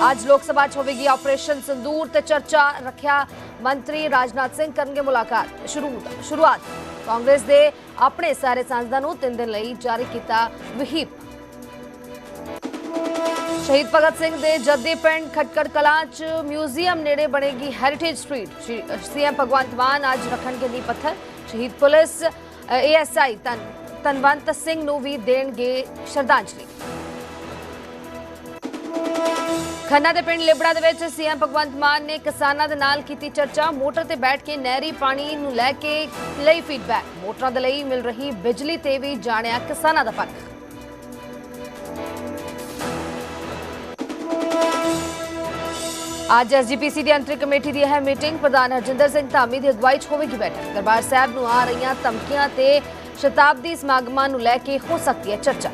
ਅੱਜ ਲੋਕ ਸਭਾ 'ਚ ਹੋਵੇਗੀ ਆਪਰੇਸ਼ਨ ਸੰਦੂਰ ਤੇ ਚਰਚਾ। ਰੱਖਿਆ ਮੰਤਰੀ ਰਾਜਨਾਥ ਸਿੰਘ ਕਰਨਗੇ ਮੁਲਾਕਾਤ। ਸ਼ੁਰੂ, ਸ਼ੁਰੂਆਤ। ਕਾਂਗਰਸ ਦੇ ਆਪਣੇ ਸਾਰੇ ਸਾਂਸਦਾਂ ਨੂੰ ਤਿੰਨ ਦਿਨ ਲਈ ਜਾਰੀ ਕੀਤਾ ਵਿਹੀਪ। ਸ਼ਹੀਦ ਭਗਤ ਸਿੰਘ ਦੇ ਜੱਦੀ ਪਿੰਡ ਖਟਕੜ ਕਲਾਂ 'ਚ ਮਿਊਜ਼ੀਅਮ ਨੇੜੇ ਬਣੇਗੀ heritage street CM Bhagwant Mann ਅੱਜ ਰੱਖਣਗੇ ਨੀਂਹ ਪੱਥਰ। ਸ਼ਹੀਦ ਪੁਲਿਸ ਏਐਸਆਈ ਤਨ ਤਨਵੰਤ ਸਿੰਘ ਨੂੰ ਵੀ ਦੇਣਗੇ ਸ਼ਰਧਾਂਜਲੀ। ਖੰਨਾ ਦੇ ਪਿੰਡ ਲਿਬੜਾ ਦੇ ਵਿੱਚ ਸੀਐਮ ਭਗਵੰਤ ਮਾਨ ਨੇ ਕਿਸਾਨਾਂ ਦੇ ਨਾਲ ਕੀਤੀ ਚਰਚਾ। ਮੋਟਰ ਤੇ ਬੈਠ ਕੇ ਨਹਿਰੀ ਪਾਣੀ ਨੂੰ ਲੈ ਕੇ ਲਈ ਫੀਡਬੈਕ ਮੋਟਰਾਂ ਦੇ ਲਈ ਮਿਲ ਰਹੀ ਬਿਜਲੀ ਤੇ ਵੀ ਜਾਣਿਆ ਕਿਸਾਨਾਂ ਦਾ ਪੱਖ ਅੱਜ ਐਸਜੀਪੀਸੀ ਦੀ ਅੰਤਰੀ ਕਮੇਟੀ ਦੀ ਹੈ ਮੀਟਿੰਗ। ਪ੍ਰਧਾਨ ਹਰਜਿੰਦਰ ਸਿੰਘ ਧਾਮੀ ਦੀ ਅਗਵਾਈ 'ਚ ਹੋਵੇਗੀ ਬੈਠਕ। ਦਰਬਾਰ ਸਾਹਿਬ ਨੂੰ ਆ ਰਹੀਆਂ ਧਮਕੀਆਂ ਤੇ ਸ਼ਤਾਬਦੀ ਸਮਾਗਮਾਂ ਨੂੰ ਲੈ ਕੇ ਹੋ ਸਕਦੀ ਹੈ ਚਰਚਾ।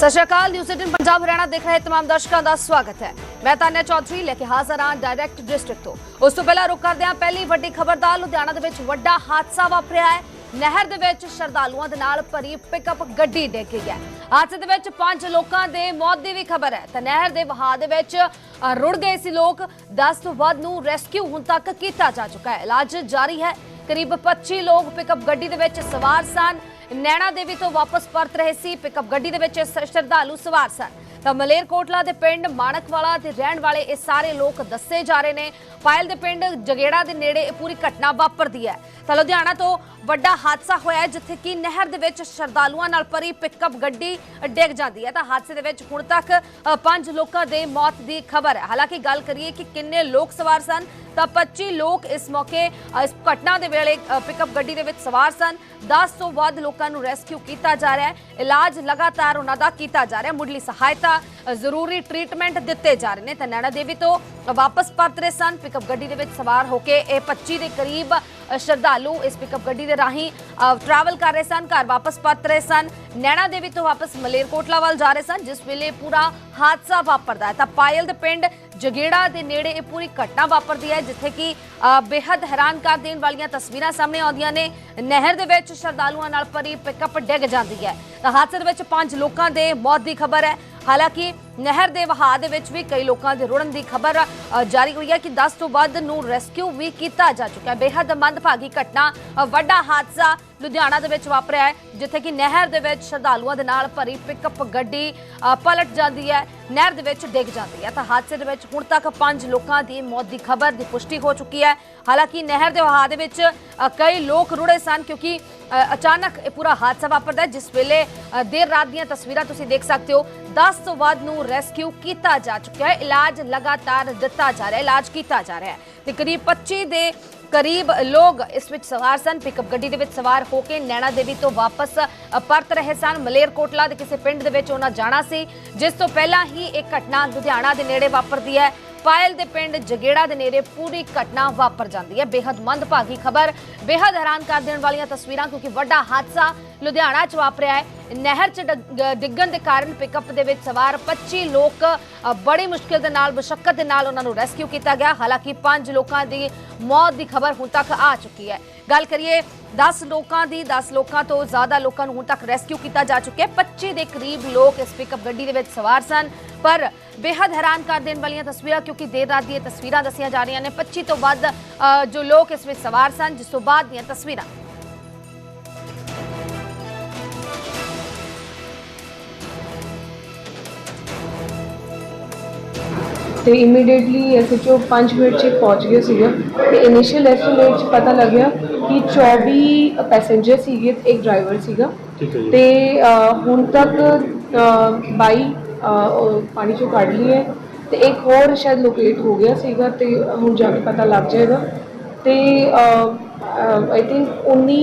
ਸਤਿ ਸ਼੍ਰੀ ਅਕਾਲ ਨਿਊਜ਼ 18 ਪੰਜਾਬ ਹਰਿਆਣਾ ਦੇਖ ਰਹੇ ਤਮਾਮ ਦਰਸ਼ਕਾਂ ਦਾ ਸਵਾਗਤ ਹੈ। ਮੈਂ ਤਾਨਿਆ ਚੌਧਰੀ ਲੈ ਕੇ ਹਾਜ਼ਰ ਹਾਂ ਡਾਇਰੈਕਟ ਡਿਸਟ੍ਰਿਕਟ ਤੋਂ। ਉਸ ਤੋਂ ਪਹਿਲਾਂ ਰੁਕ ਕਰਦੇ ਹਾਂ ਪਹਿਲੀ ਵੱਡੀ ਖਬਰ ਲੁਧਿਆਣਾ ਦੇ ਵਿੱਚ ਵੱਡਾ ਹਾਦਸਾ ਵਾਪਰਿਆ ਹੈ। ਨਹਿਰ ਦੇ ਵਿੱਚ ਸ਼ਰਧਾਲੂਆਂ ਦੇ ਨਾਲ ਭਰੀ ਪਿਕਅਪ ਗੱਡੀ ਡਿੱਗ ਗਈ ਹੈ। ਹਾਦਸੇ ਦੇ ਵਿੱਚ ਪੰਜ ਲੋਕਾਂ ਦੇ ਮੌਤ ਦੀ ਵੀ ਖਬਰ ਹੈ। ਤਾਂ ਨਹਿਰ ਦੇ ਵਹਾਅ ਦੇ ਵਿੱਚ ਰੁੜ ਗਏ ਸੀ ਲੋਕ। 10 ਤੋਂ ਵੱਧ ਨੂੰ ਰੈਸਕਿਊ ਹੁਣ ਤੱਕ ਕੀਤਾ ਜਾ ਚੁੱਕਾ ਹੈ। ਇਲਾਜ ਜਾਰੀ ਹੈ। ਕਰੀਬ 25 ਲੋਕ ਪਿਕਅਪ ਗੱਡੀ ਦੇ ਵਿੱਚ ਸਵਾਰ ਸਨ। ਨੈਣਾ ਦੇਵੀ ਤੋਂ ਵਾਪਸ ਪਰਤ ਰਹੇ ਸੀ। ਪਿਕਅਪ ਗੱਡੀ ਦੇ ਵਿੱਚ ਸ਼ਰਧਾਲੂ ਸਵਾਰ ਸਨ। ਤਾਂ ਮਲੇਰਕੋਟਲਾ ਦੇ ਪਿੰਡ ਮਾਣਕਵਾਲਾ ਤੇ ਰਹਿਣ ਵਾਲੇ ਇਹ ਸਾਰੇ ਲੋਕ ਦੱਸੇ ਜਾ ਰਹੇ ਨੇ। ਪਾਇਲ ਦੇ ਪਿੰਡ ਜਗੇੜਾ ਦੇ ਨੇੜੇ ਇਹ ਪੂਰੀ ਘਟਨਾ ਵਾਪਰਦੀ ਹੈ। ਤਾਂ ਲੁਧਿਆਣਾ ਤੋਂ ਵੱਡਾ ਹਾਦਸਾ ਹੋਇਆ ਜਿੱਥੇ ਕਿ ਨਹਿਰ ਦੇ ਵਿੱਚ ਸ਼ਰਧਾਲੂਆਂ ਨਾਲ ਭਰੀ ਪਿਕਅਪ ਗੱਡੀ ਡਿੱਗ ਜਾਂਦੀ ਹੈ। ਤਾਂ ਹਾਦਸੇ ਦੇ ਵਿੱਚ ਹੁਣ ਤੱਕ ਅ, ਪੰਜ ਲੋਕਾਂ ਦੇ ਮੌਤ ਦੀ ਖਬਰ ਹੈ। ਹਾਲਾਂਕਿ ਗੱਲ ਕਰੀਏ ਕਿ ਕਿੰਨੇ ਲੋਕ ਸਵਾਰ ਸਨ ਤਾਂ 25 ਲੋਕ ਇਸ ਮੌਕੇ ਇਸ ਘਟਨਾ ਦੇ ਵੇਲੇ ਅ, ਪਿਕਅਪ ਗੱਡੀ ਦੇ ਵਿੱਚ ਸਵਾਰ ਸਨ। 10 ਤੋਂ ਵੱਧ ਲੋਕਾਂ ਨੂੰ ਰੈਸਕਿਊ ਕੀਤਾ ਜਾ ਰਿਹਾ ਹੈ। ਇਲਾਜ ਲਗਾਤਾਰ ਉਹਨਾਂ ਦਾ ਕੀਤਾ ਜਾ ਰਿਹਾ ਮੁੱਢਲੀ ਸਹਾਇਤਾ ਜ਼ਰੂਰੀ ਟ੍ਰੀਟਮੈਂਟ ਦਿੱਤੇ ਜਾ ਰਹੇ ਨੇ। ਤਾਂ ਨੈਣਾ ਦੇਵੀ ਤੋਂ ਵਾਪਸ ਪਰਤ ਰਹੇ ਸਨ। ਪਿਕਅਪ ਗੱਡੀ ਦੇ ਵਿੱਚ ਸਵਾਰ ਹੋ ਕੇ ਇਹ 25 ਦੇ ਕਰੀਬ ਸ਼ਰਧਾਲੂ ਇਸ ਪਿਕਅਪ ਗੱਡੀ ਦੇ ਰਾਹੀਂ ਟਰੈਵਲ ਕਰ ਰਹੇ ਸਨ ਘਰ ਵਾਪਸ ਪਰਤ ਰਹੇ ਸਨ। ਨੈਣਾ ਦੇਵੀ ਤੋਂ ਵਾਪਸ ਮਲੇਰਕੋਟਲਾ ਵੱਲ ਜਾ ਰਹੇ ਸਨ ਜਿਸ ਵੇਲੇ ਪੂਰਾ ਹਾਦਸਾ ਵਾਪਰਦਾ ਹੈ। ਤਾਂ ਪਾਇਲ ਦੇ ਪਿੰਡ ਜਗੇੜਾ ਦੇ ਨੇੜੇ ਇਹ ਪੂਰੀ ਘਟਨਾ ਵਾਪਰਦੀ ਹੈ ਜਿੱਥੇ ਕਿ ਅ, ਬੇहद ਹੈਰਾਨ ਕਰ ਦੇਣ ਵਾਲੀਆਂ ਤਸਵੀਰਾਂ ਸਾਹਮਣੇ ਆਉਂਦੀਆਂ ਨੇ। ਨਹਿਰ ਦੇ ਵਿੱਚ ਸ਼ਰਧਾਲੂਆਂ ਨਾਲ ਭਰੀ ਪਿਕਅਪ ਡਿੱਗ ਜਾਂਦੀ ਹੈ। ਤਾਂ ਹਾਦਸੇ ਦੇ ਵਿੱਚ ਪੰਜ ਲੋਕਾਂ ਦੇ ਮੌਤ ਦੀ ਖਬਰ ਹੈ। ਹਾਲਾਂਕਿ ਨਹਿਰ ਦੇ ਵਹਾਅ ਦੇ ਵਿੱਚ ਵੀ ਕਈ ਲੋਕਾਂ ਦੇ ਰੁੜਨ ਦੀ ਖਬਰ ਜਾਰੀ ਹੋਈ ਹੈ ਕਿ 10 ਤੋਂ ਵੱਧ ਨੂੰ ਰੈਸਕਿਊ ਵੀ ਕੀਤਾ ਜਾ ਚੁੱਕਾ ਹੈ। ਬੇहद ਮੰਦਭਾਗੀ ਘਟਨਾ ਵੱਡਾ ਹਾਦਸਾ ਲੁਧਿਆਣਾ ਦੇ ਵਿੱਚ ਵਾਪਰਿਆ ਹੈ, ਜਿੱਥੇ ਕਿ ਨਹਿਰ ਦੇ ਵਿੱਚ ਸ਼ਰਧਾਲੂਆਂ ਦੇ ਨਾਲ ਭਰੀ ਪਿਕਅਪ ਗੱਡੀ ਪਲਟ ਜਾਂਦੀ ਹੈ, ਨਹਿਰ ਦੇ ਵਿੱਚ ਡਿੱਗ ਜਾਂਦੀ ਹੈ। ਤਾਂ ਹਾਦਸੇ ਦੇ ਵਿੱਚ ਹੁਣ ਤੱਕ ਪੰਜ ਲੋਕਾਂ ਦੀ ਮੌਤ ਦੀ ਖਬਰ ਦੀ ਪੁਸ਼ਟੀ ਹੋ ਚੁੱਕੀ ਹੈ। ਹਾਲਾਂਕਿ ਨਹਿਰ ਦੇ ਵਹਾਅ ਦੇ ਵਿੱਚ ਕਈ ਲੋਕ ਰੁੜੇ ਸਨ ਕਿਉਂਕਿ ਅਚਾਨਕ ਇਹ ਪੂਰਾ ਹਾਦਸਾ ਵਾਪਰਦਾ ਜਿਸ ਵੇਲੇ ਦੇਰ ਰਾਤ ਦੀਆਂ ਤਸਵੀਰਾਂ ਤੁਸੀਂ ਦੇਖ ਸਕਦੇ ਹੋ। 10 ਤੋਂ ਵੱਧ ਨੂੰ ਰੈਸਕਿਊ ਕੀਤਾ ਜਾ ਚੁੱਕਿਆ ਹੈ। ਇਲਾਜ ਲਗਾਤਾਰ ਦਿੱਤਾ ਜਾ ਰਿਹਾ ਹੈ, ਇਲਾਜ ਕੀਤਾ ਜਾ ਰਿਹਾ ਹੈ। ਤੇ ਕਰੀਬ 25 ਦੇ ਕਰੀਬ ਲੋਕ ਇਸ ਵਿੱਚ ਸਵਾਰ ਸਨ। ਪਿਕਅਪ ਗੱਡੀ ਦੇ ਵਿੱਚ ਸਵਾਰ ਹੋ ਕੇ ਨੈਣਾ ਦੇਵੀ ਤੋਂ ਵਾਪਸ ਪਰਤ ਰਹੇ ਸਨ। ਮਲੇਰਕੋਟਲਾ ਦੇ ਕਿਸੇ ਪਿੰਡ ਦੇ ਵਿੱਚ ਉਹਨਾਂ ਜਾਣਾ ਸੀ। ਜਿਸ ਤੋਂ ਪਹਿਲਾਂ ਹੀ ਇਹ ਘਟਨਾ ਲੁਧਿਆਣਾ ਦੇ ਨੇੜੇ ਵਾਪਰਦੀ ਹੈ। ਪਾਇਲ ਦੇ ਪਿੰਡ ਜਗੇੜਾ ਦੇ ਨੇੜੇ ਪੂਰੀ ਘਟਨਾ ਵਾਪਰ ਜਾਂਦੀ ਹੈ। ਬੇहद ਮੰਦਭਾਗੀ ਖਬਰ। ਬੇहद ਹੈਰਾਨ ਕਰ ਦੇਣ ਵਾਲੀਆਂ ਤਸਵੀਰਾਂ ਕਿਉਂਕਿ ਵੱਡਾ ਹਾਦਸਾ ਲੁਧਿਆਣਾ 'ਚ ਵਾਪਰਿਆ ਹੈ। ਨਹਿਰ 'ਚ ਡਿੱਗਣ ਦੇ ਕਾਰਨ ਪਿਕਅਪ ਦੇ ਵਿੱਚ ਸਵਾਰ 25 ਲੋਕ ਬੜੀ ਮੁਸ਼ਕਿਲ ਦੇ ਨਾਲ ਮੁਸ਼ਕਲ ਦੇ ਨਾਲ ਉਹਨਾਂ ਨੂੰ ਰੈਸਕਿਊ ਕੀਤਾ ਗਿਆ। ਹਾਲਾਂਕਿ 5 ਲੋਕਾਂ ਦੀ ਮੌਤ ਦੀ ਖਬਰ ਹੁਣ ਤੱਕ ਆ ਚੁੱਕੀ ਹੈ। ਗੱਲ ਕਰੀਏ 10 ਲੋਕਾਂ ਦੀ 10 ਲੋਕਾਂ ਤੋਂ ਜ਼ਿਆਦਾ ਲੋਕਾਂ ਨੂੰ ਹੁਣ ਤੱਕ ਰੈਸਕਿਊ ਕੀਤਾ ਜਾ ਚੁੱਕਿਆ ਹੈ। 25 ਦੇ ਕਰੀਬ ਲੋਕ ਇਸ ਪਿਕਅਪ ਗੱਡੀ ਦੇ ਵਿੱਚ ਸਵਾਰ ਸਨ। ਪਰ ਬੇहद ਹੈਰਾਨ ਕਰ ਦੇਣ ਵਾਲੀਆਂ ਤਸਵੀਰਾਂ ਕਿਉਂਕਿ ਦੇਰ ਰਾਤ ਦੀਆਂ ਤਸਵੀਰਾਂ ਦੱਸੀਆਂ ਜਾ ਰਹੀਆਂ ਨੇ। 25 ਤੋਂ ਵੱਧ ਅ, ਜੋ ਲੋਕ ਇਸ ਵਿੱਚ ਸਵਾਰ ਸਨ ਜਿਸ ਤੋਂ ਬਾਅਦ ਦੀਆਂ ਤਸਵੀਰਾਂ। ਤੇ ਇਮੀਡੀਏਟਲੀ ਐਸਐਚਓ 5 ਮਿੰਟ 'ਚ ਪਹੁੰਚ ਗਿਆ ਸੀਗਾ। ਤੇ ਇਨੀਸ਼ੀਅਲ ਐਸਟੀਮੇਟ 'ਚ ਪਤਾ ਲੱਗਿਆ ਕਿ 24 ਪੈਸੇਂਜਰ ਸੀਗੇ ਤੇ ਇੱਕ ਡਰਾਈਵਰ ਸੀਗਾ। ਤੇ ਅ, ਹੁਣ ਤੱਕ ਅ, 22 ਅ, ਉਹ ਪਾਣੀ ਚੋਂ ਕੱਢ ਲਈ ਹੈ ਤੇ ਇੱਕ ਹੋਰ ਸ਼ਾਇਦ ਲੋਕੇਟ ਹੋ ਗਿਆ ਸੀਗਾ ਤੇ ਹੁਣ ਜਾ ਕੇ ਪਤਾ ਲੱਗ ਜਾਏਗਾ। ਤੇ ਆਈ ਥਿੰਕ 19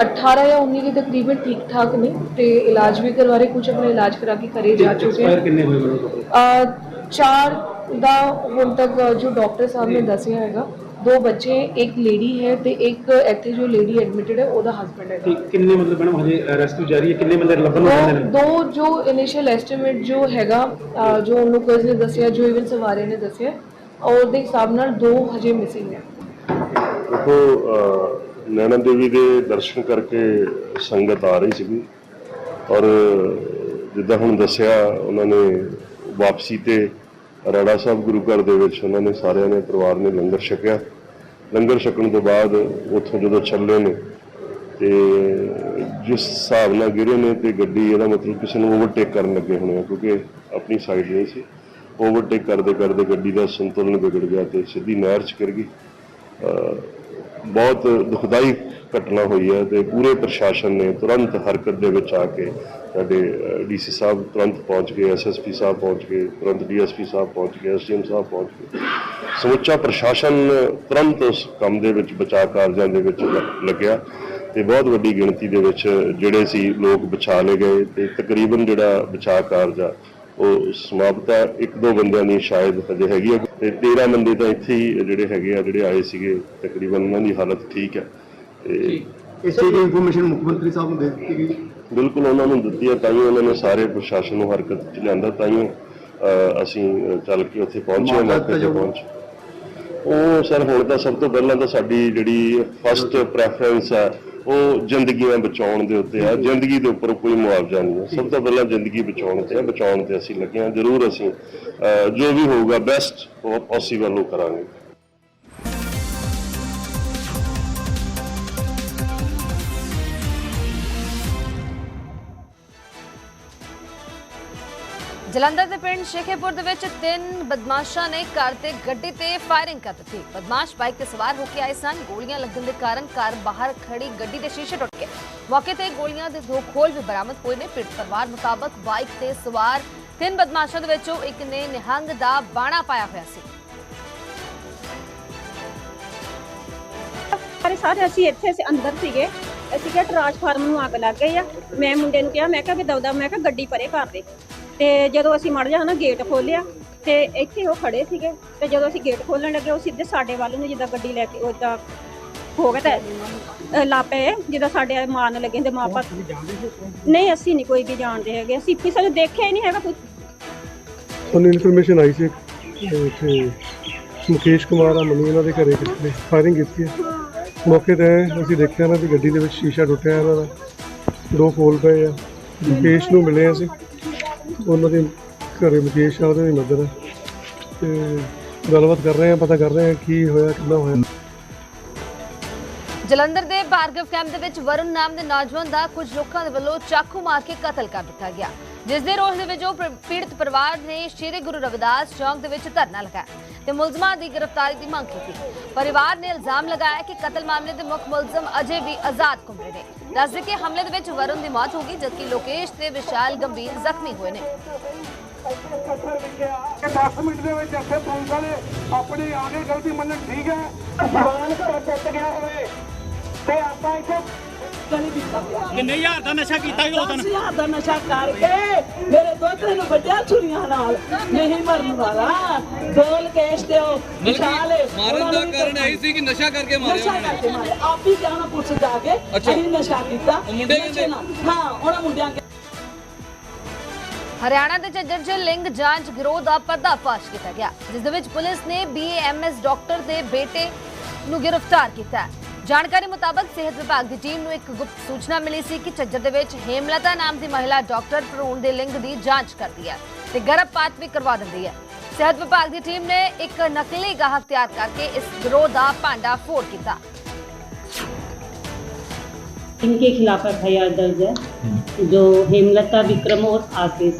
18 ਜਾਂ 19 ਦੇ ਤਕਰੀਬਨ ਠੀਕ ਠਾਕ ਨੇ ਤੇ ਇਲਾਜ ਵੀ ਕਰਵਾ ਰਹੇ ਕੁਝ ਆਪਣਾ ਇਲਾਜ ਕਰਾ ਕੇ ਘਰੇ ਜਾ ਚੁੱਕੇ ਐਕਸਪਾਇਰ ਹੈ ਕਿੰਨੇ ਹੋਏ ਮੈਡਮ ਟੋਟਲ ਅ, ਚਾਰ ਦਾ ਹੁਣ ਤੱਕ ਜੋ ਡਾਕਟਰ ਸਾਹਿਬ ਨੇ ਦੱਸਿਆ ਹੈਗਾ ਦੋ ਬੱਚੇ ਇੱਕ ਲੇਡੀ ਹੈ ਤੇ ਇੱਕ ਇੱਥੇ ਜੋ ਲੇਡੀ ਐਡਮਿਟਡ ਹੈ ਉਹਦਾ ਹਸਬੰਡ ਹੈ ਤੇ ਕਿੰਨੇ ਮਤਲਬ ਮੈਡਮ ਹਜੇ ਰੈਸਕਿਊ ਜਾਰੀ ਹੈ ਕਿੰਨੇ ਬੰਦੇ ਲੱਭਣ ਨੂੰ ਨੇ? ਦੋ ਜੋ ਇਨੀਸ਼ੀਅਲ ਐਸਟੀਮੇਟ ਜੋ ਹੈਗਾ ਅ, ਜੋ ਉਹਨੂੰ ਕੋਸ ਨੇ ਦੱਸਿਆ ਜੋ ਇਵਨ ਸਵਾਰੇ ਨੇ ਦੱਸਿਆ ਉਹਦੇ ਹਿਸਾਬ ਨਾਲ ਦੋ ਹਜੇ ਮਿਸਿੰਗ ਹੈ ਦੇਖੋ ਅਹ, ਨੈਣਾ ਦੇਵੀ ਦੇ ਦਰਸ਼ਨ ਕਰਕੇ ਸੰਗਤ ਆ ਰਹੀ ਸੀਗੀ ਔਰ ਜਿੱਦਾਂ ਹੁਣ ਦੱਸਿਆ ਉਹਨਾਂ ਨੇ ਵਾਪਸੀ ਤੇ ਰਾੜਾ ਸਾਹਿਬ ਗੁਰੂ ਘਰ ਦੇ ਵਿੱਚ ਉਹਨਾਂ ਨੇ ਸਾਰਿਆਂ ਨੇ, ਪਰਿਵਾਰ ਨੇ ਲੰਗਰ ਛਕਿਆ। ਲੰਗਰ ਛਕਣ ਤੋਂ ਬਾਅਦ ਉੱਥੋਂ ਜਦੋਂ ਚੱਲੇ ਨੇ ਤੇ ਜਿਸ ਹਿਸਾਬ ਨਾਲ ਗਿਰੇ ਨੇ ਤੇ ਗੱਡੀ, ਇਹਦਾ ਮਤਲਬ ਕਿਸੇ ਨੂੰ ਓਵਰਟੇਕ ਕਰਨ ਲੱਗੇ ਹੋਣੇ ਆ, ਕਿਉਂਕਿ ਆਪਣੀ ਸਾਈਡ ਨਹੀਂ ਸੀ। ਓਵਰਟੇਕ ਕਰਦੇ ਕਰਦੇ ਗੱਡੀ ਦਾ ਸੰਤੁਲਨ ਵਿਗੜ ਗਿਆ ਤੇ ਸਿੱਧੀ ਨਹਿਰ 'ਚ ਗਿਰ ਗਈ। ਬਹੁਤ ਦੁਖਦਾਈ ਘਟਨਾ ਹੋਈ ਹੈ ਤੇ ਪੂਰੇ ਪ੍ਰਸ਼ਾਸਨ ਨੇ ਤੁਰੰਤ ਹਰਕਤ ਦੇ ਵਿੱਚ ਆ ਕੇ ਸਾਡੇ ਡੀਸੀ ਸਾਹਿਬ ਤੁਰੰਤ ਪਹੁੰਚ ਗਏ ਐਸਐਸਪੀ ਸਾਹਿਬ ਪਹੁੰਚ ਗਏ, ਤੁਰੰਤ ਡੀਐਸਪੀ ਸਾਹਿਬ ਪਹੁੰਚ ਗਏ ਐਸਡੀਐਮ ਸਾਹਿਬ ਪਹੁੰਚ ਗਏ। ਸਮੁੱਚਾ ਪ੍ਰਸ਼ਾਸਨ ਤੁਰੰਤ ਉਸ ਕੰਮ ਦੇ ਵਿੱਚ, ਬਚਾਅ ਕਾਰਜਾਂ ਦੇ ਵਿੱਚ ਲੱਗਿਆ ਤੇ ਬਹੁਤ ਵੱਡੀ ਗਿਣਤੀ ਦੇ ਵਿੱਚ ਜਿਹੜੇ ਸੀ ਲੋਕ ਬਚਾ ਲਏ ਗਏ ਤੇ ਤਕਰੀਬਨ ਜਿਹੜਾ ਬਚਾਅ ਕਾਰਜ ਆ, ਉਹ ਸਮਾਪਤ ਹੈ ਇੱਕ ਦੋ ਬੰਦਿਆਂ ਦੀ ਸ਼ਾਇਦ ਹਜੇ ਹੈਗੀ ਹੈ ਤੇ 13 ਬੰਦੇ ਤਾਂ ਇੱਥੇ ਹੀ ਜਿਹੜੇ ਹੈਗੇ ਆ, ਜਿਹੜੇ ਆਏ ਸੀਗੇ, ਤਕਰੀਬਨ ਉਹਨਾਂ ਦੀ ਹਾਲਤ ਠੀਕ ਹੈ ਤੇ ਇਸ ਦੀ ਇਨਫੋਰਮੇਸ਼ਨ ਮੁੱਖ ਮੰਤਰੀ ਸਾਹਿਬ ਨੂੰ ਦੇ ਦਿੱਤੀ ਗਈ ਬਿਲਕੁਲ ਉਹਨਾਂ ਨੂੰ ਦਿੱਤੀ ਹੈ ਤਾਂ ਹੀ ਉਹਨਾਂ ਨੇ ਸਾਰੇ ਪ੍ਰਸ਼ਾਸਨ ਨੂੰ ਹਰਕਤ 'ਚ ਲਿਆਂਦਾ ਤਾਂ ਹੀ ਅਸੀਂ ਚੱਲ ਕੇ ਉੱਥੇ ਪਹੁੰਚੇ ਮੌਕੇ ਤੇ ਪਹੁੰਚ। ਉਹ ਸਰ ਹੁਣ ਤਾਂ ਸਭ ਤੋਂ ਪਹਿਲਾਂ ਤਾਂ ਸਾਡੀ ਜਿਹੜੀ ਫਸਟ ਪ੍ਰੈਫਰੈਂਸ ਹੈ ਉਹ ਜ਼ਿੰਦਗੀਆਂ ਬਚਾਉਣ ਦੇ ਉੱਤੇ ਆ। ਜ਼ਿੰਦਗੀ ਦੇ ਉੱਪਰ ਕੋਈ ਮੁਆਵਜ਼ਾ ਨਹੀਂ ਹੈ। ਸਭ ਤੋਂ ਪਹਿਲਾਂ ਜ਼ਿੰਦਗੀ ਬਚਾਉਣ ਤੇ ਆ ਬਚਾਉਣ ਤੇ ਅਸੀਂ ਲੱਗੇ ਹਾਂ। ਜ਼ਰੂਰ ਅਸੀਂ ਜੋ ਵੀ ਹੋਊਗਾ ਬੈਸਟ ਪੋਸੀਬਲ ਉਹ ਕਰਾਂਗੇ। ਜਲੰਧਰ ਦੇ ਪਿੰਡ ਸ਼ੇਖੇਪੁਰ ਦੇ ਵਿੱਚ ਤਿੰਨ ਬਦਮਾਸ਼ਾਂ ਨੇ ਘਰ ਤੇ ਗੱਡੀ ਤੇ ਫਾਇਰਿੰਗ ਕਰ ਦਿੱਤੀ। ਬਦਮਾਸ਼ ਬਾਈਕ ਤੇ ਸਵਾਰ ਹੋ ਕੇ ਆਏ ਸਨ। ਗੋਲੀਆਂ ਲੱਗਣ ਦੇ ਕਾਰਨ ਘਰ ਬਾਹਰ ਖੜੀ ਗੱਡੀ ਦੇ ਸ਼ੀਸ਼ੇ ਟੁੱਟ ਗਏ। ਮੌਕੇ ਤੇ ਗੋਲੀਆਂ ਦੇ ਦੋ ਖੋਲ ਵੀ ਬਰਾਮਦ ਹੋਏ ਨੇ। ਪੀੜਤ ਪਰਿਵਾਰ ਮੁਤਾਬਕ ਬਾਈਕ ਤੇ ਸਵਾਰ ਤਿੰਨ ਬਦਮਾਸ਼ਾਂ ਦੇ ਵਿੱਚੋਂ ਇੱਕ ਨੇ ਨਿਹੰਗ ਦਾ ਬਾਣਾ ਪਾਇਆ ਹੋਇਆ ਸੀ। ਸਾਰੇ ਸਾਰੇ ਅਸੀਂ ਇੱਥੇ, ਅਸੀਂ ਅੰਦਰ ਸੀਗੇ। ਅਸੀਂ ਕਿਹਾ, ਟਰਾਂਸਫਾਰਮਰ ਨੂੰ ਅੱਗ ਲੱਗ ਗਈ ਆ। ਮੈਂ ਮੁੰਡੇ ਨੂੰ ਕਿਹਾ, ਮੈਂ ਕਿਹਾ ਵੀ ਦਵਦਾ ਮੈਂ ਕਿਹਾ, ਗੱਡੀ ਪਰੇ ਕਰ ਦੇ। ਤੇ ਜਦੋਂ ਅਸੀਂ ਮੜ ਜਾ ਨਾ ਗੇਟ ਖੋਲਿਆ ਤੇ ਇੱਥੇ ਉਹ ਖੜੇ ਸੀਗੇ ਤੇ ਜਦੋਂ ਅਸੀਂ ਗੇਟ ਖੋਲਣ ਲੱਗੇ, ਉਹ ਸਿੱਧੇ ਸਾਡੇ ਵੱਲ ਨੂੰ ਜਿੱਦਾਂ ਗੱਡੀ ਲੈ ਕੇ ਉਹਦਾ ਹੋ ਗਿਆ ਤਾਂ ਲਾਪੇ, ਜਿੱਦਾਂ ਸਾਡੇ ਮਾਰਨ ਲੱਗੇ ਤੇ ਮਾਪਾ ਨਹੀਂ, ਅਸੀਂ ਨਹੀਂ ਕੋਈ ਵੀ ਜਾਣਦੇ ਹੈਗੇ। ਅਸੀਂ ਕਿਸੇ ਨੂੰ ਦੇਖਿਆ ਹੀ ਨਹੀਂ ਹੈਗਾ ਕੁਝ ਸਾਨੂੰ ਇਨਫੋਰਮੇਸ਼ਨ ਆਈ ਸੀ ਇੱਥੇ ਮੁਕੇਸ਼ ਕੁਮਾਰ ਆ, ਮਨੀ ਇਹਨਾਂ ਦੇ ਘਰੇ ਕਿਸੇ ਨੇ ਫਾਇਰਿੰਗ ਕੀਤੀ ਹੈ ਮੌਕੇ ਤੇ ਅਸੀਂ ਦੇਖਿਆ ਇਹਨਾਂ ਦੀ ਗੱਡੀ ਦੇ ਵਿੱਚ ਸ਼ੀਸ਼ਾ ਟੁੱਟਿਆ ਇਹਨਾਂ ਦਾ। ਦੋ ਫੋਲ ਪਏ ਆ। ਮੁਕੇਸ਼ ਨੂੰ ਮਿਲੇ ਅਸੀਂ। ਉਹਨਾਂ ਦੇ ਘਰੇ ਮੁਕੇਸ਼ ਆ, ਉਹਦੇ ਦੀ ਮਦਰ ਹੈ ਤੇ ਗੱਲਬਾਤ ਕਰ ਰਹੇ ਆ, ਪਤਾ ਕਰ ਰਹੇ ਆ ਕੀ ਹੋਇਆ ਕਿੰਨਾ ਹੋਇਆ। ਜਲੰਧਰ ਦੇ ਭਾਰਗਵ ਕੈਂਪ ਦੇ ਵਿੱਚ ਵਰੁਣ ਨਾਮ ਦੇ ਨੌਜਵਾਨ ਦਾ ਕੁਝ ਲੋਕਾਂ ਦੇ ਵੱਲੋਂ ਚਾਕੂ ਮਾਰ ਕੇ ਕਤਲ ਕਰ ਦਿੱਤਾ ਗਿਆ। ਜਿਸ ਦੇ ਰੋਸ ਦੇ ਵਿੱਚ ਉਹ ਪੀੜਤ ਪਰਿਵਾਰ ਨੇ ਸ਼੍ਰੀ ਗੁਰੂ ਰਵਿਦਾਸ ਚੌਂਕ ਦੇ ਵਿੱਚ ਧਰਨਾ ਲਗਾਇਆ ਤੇ ਮੁਲਜ਼ਮਾਂ ਦੀ ਗ੍ਰਿਫਤਾਰੀ ਦੀ ਮੰਗ ਕੀਤੀ। ਪਰਿਵਾਰ ਨੇ ਇਲਜ਼ਾਮ ਲਗਾਇਆ ਕਿ ਕਤਲ ਮਾਮਲੇ ਦੇ ਮੁੱਖ ਮੁਲਜ਼ਮ ਅਜੇ ਵੀ ਆਜ਼ਾਦ ਘੁੰਮ ਨੇ। ਦੱਸਦੇ ਕਿ ਹਮਲੇ ਦੇ ਵਿੱਚ ਵਰੁਣ ਦੀ ਮੌਤ ਹੋ ਗਈ, ਜਦਕਿ ਲੋਕੇਸ਼ ਤੇ ਵਿਸ਼ਾਲ ਗੰਭੀਰ ਜ਼ਖਮੀ ਹੋਏ ਨੇ। 10 ਮਿੰਟ ਦੇ ਵਿੱਚ ਇੱਥੇ ਪੁਲਿਸ ਵਾਲੇ ਆਪਣੀ ਆਗੇ ਗਲਤੀ ਮੰਨਣ ਠੀਕ ਹੈ। ਸਮਾਨ ਘਰੋਂ ਟੁੱਟ ਗਿਆ ਹੋਵੇ। ਤੇ ਆਪਾਂ ਇੱਥੇ ਕਿੰਨੇ ਹਜ਼ਾਰ ਦਾ ਨਸ਼ਾ ਕੀਤਾ ਸੀ ਉਹ ਦਿਨ ਹਜ਼ਾਰ ਦਾ ਨਸ਼ਾ ਕਰਕੇ ਮੇਰੇ ਦੋਤਰੇ ਨੂੰ ਵੱਡਿਆ ਛੁਰੀਆਂ ਨਾਲ ਨਹੀਂ ਮਰਨ ਵਾਲਾ ਦੋਲ ਕੇਸ ਤੇ ਉਹ ਵਿਸ਼ਾਲ ਮਾਰਨ ਦਾ ਕਾਰਨ ਇਹੀ ਸੀ ਕਿ ਨਸ਼ਾ ਕਰਕੇ ਮਾਰਿਆ ਨਸ਼ਾ ਉਹਨਾਂ ਨੇ ਕਰਕੇ ਮਾਰੇ ਆਪ ਹੀ ਜਾਣਾ ਪੁਲਿਸ ਜਾ ਕੇ ਅੱਛਾ। ਅਸੀਂ ਨਸ਼ਾ ਕੀਤਾ ਉਹ ਮੁੰਡੇ ਨਸ਼ੇ ਕਹਿੰਦੇ? ਨਾਲ। ਹਾਂ ਉਹਨਾਂ ਮੁੰਡਿਆਂ ਕੇ ਹਰਿਆਣਾ ਦੇ 'ਚ ਲਿੰਗ ਜਾਂਚ ਗਿਰੋਹ ਦਾ ਪਰਦਾਫਾਸ਼ ਕੀਤਾ ਗਿਆ ਜਿਸ ਦੇ ਵਿੱਚ ਪੁਲਿਸ ਨੇ ਬੀਏਐਮਐਸ ਡਾਕਟਰ ਦੇ ਬੇਟੇ ਨੂੰ ਗ੍ਰਿਫਤਾਰ ਕੀਤਾ ਹੈ। ਜਾਣਕਾਰੀ ਮੁਤਾਬਕ ਸਿਹਤ ਵਿਭਾਗ ਦੀ ਟੀਮ ਨੂੰ ਇੱਕ ਗੁਪਤ ਸੂਚਨਾ ਮਿਲੀ ਸੀ ਕਿ ਝੱਜਰ ਦੇ ਵਿੱਚ ਹੇਮਲਤਾ ਨਾਮ ਦੀ ਮਹਿਲਾ ਡਾਕਟਰ ਭਰੂਣ ਦੇ ਲਿੰਗ ਦੀ ਜਾਂਚ ਕਰਦੀ ਹੈ ਤੇ ਗਰਭਪਾਤ ਵੀ ਕਰਵਾ ਦਿੰਦੀ ਹੈ ਸਿਹਤ ਵਿਭਾਗ ਦੀ ਟੀਮ ਨੇ ਇੱਕ ਨਕਲੀ ਗਾਹਕ ਤਿਆਰ ਕਰਕੇ ਇਸ ਗਿਰੋਹ ਦਾ ਭਾਂਡਾ ਫੋੜ ਕੀਤਾ इनके खिलाफ एफ आई आर दर्ज है जो हेमलता विक्रम और आशीष